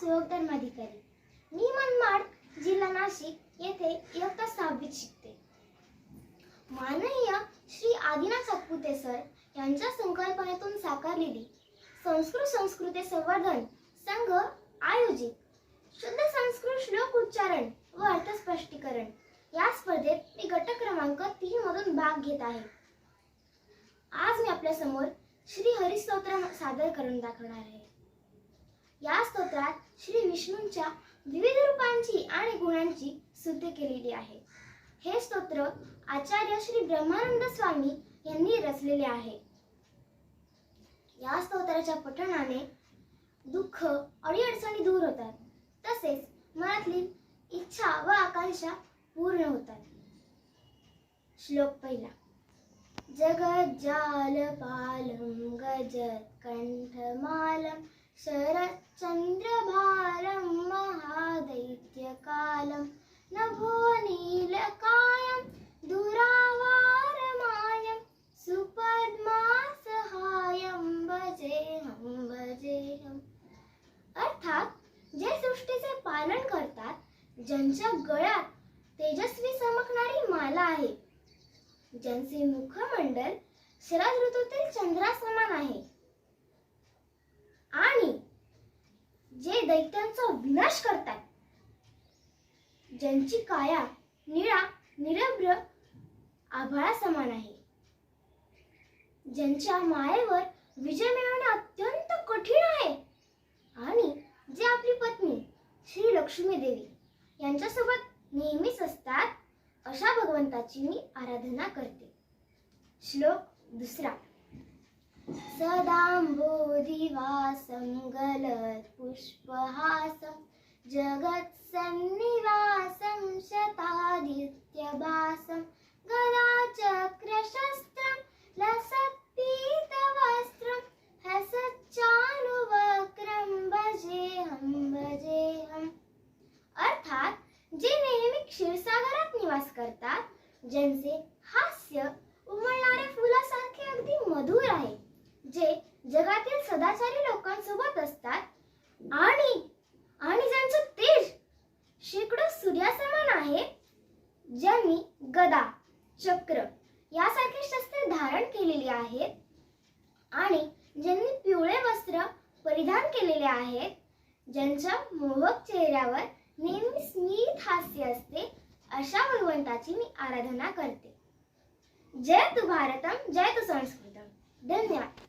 सुयोग धर्माधिकारी मी मनमाड जिल्हा नाशिक येथे इयत्ता सहावीत शिकते. माननीय श्री आदिनाथ सातपुते सर यांच्या संकल्पनेतून साकारलेली संस्कृत संस्कृते संवर्धन संघ आयोजित. शुद्ध संस्कृत श्लोक उच्चारण व अर्थ स्पष्टीकरण. या स्पर्धेत मी गट क्रमांक तीन मधून भाग घेत आहे. आज मी आपल्यासमोर श्री हरिस्तोत्र सादर करून दाखवणार आहे. या स्तोत्रात श्री विष्णूंच्या विविध रूपांची आणि गुणांची स्तुती केलेली आहे. हे स्तोत्र आचार्य श्री ब्रह्मानंद स्वामी यांनी रचलेले आहे. या स्तोत्राच्या पठणाने दुःख अडीअडचणी दूर होतात. तसेच मनातली इच्छा व आकांक्षा पूर्ण होतात. श्लोक पहिला. जगज्जालपालं गजत्कण्ठमालं शरच्चन्द्रभारं महादैत्यकालं नभो नीलकायं दुरावारमायं सुपद्मासहायं भजेहं भजेहम् अर्थात जे सृष्टीचे पालन करतात ज्यांच्या गळ्यात तेजस्वी चमकणारी माला आहे ज्यांचे मुखमंडल शरद ऋतूतील चंद्रासमान आहे आणि जे दैत्यांचा विनाश करतात ज्यांची काया निळा निरभ्र आभाळा समान आहे ज्यांच्या मायेवर विजय मिळवणे अत्यंत कठीण आहे. आणि जे आपली पत्नी श्री लक्ष्मी देवी यांच्यासोबत नेहमीच असतात अशा भगवंताची मी आराधना करते. श्लोक दुसरा. सदाम्बोधिवासं गलत्पुष्पहासं जगत्सन्निवासं शतादित्यभासं गदाचक्रशस्त्रं लसत्पीतवस्त्रं हसच्चानुवक्रं भजेहं भजेहम् अर्थात जे नेहमी क्षीरसागरात निवास करतात ज्यांचे हास्य उमळणाऱ्या फुलासारखे अगदी मधुर आहे. जे जगातील सदाचारी लोकांसोबत असतात आणि आणि ज्यांचं तेज शेकडो सूर्यासमान आहे ज्यांनी गदा चक्र यासारखे शस्त्रे धारण केलेली आहेत आणि ज्यांनी पिवळे वस्त्र परिधान केलेले आहेत ज्यांच्या मोहक चेहऱ्यावर नेहमी स्मित हास्य असते अशा भगवंताची मी आराधना करते. जय तू भारतम जय तू धन्यवाद.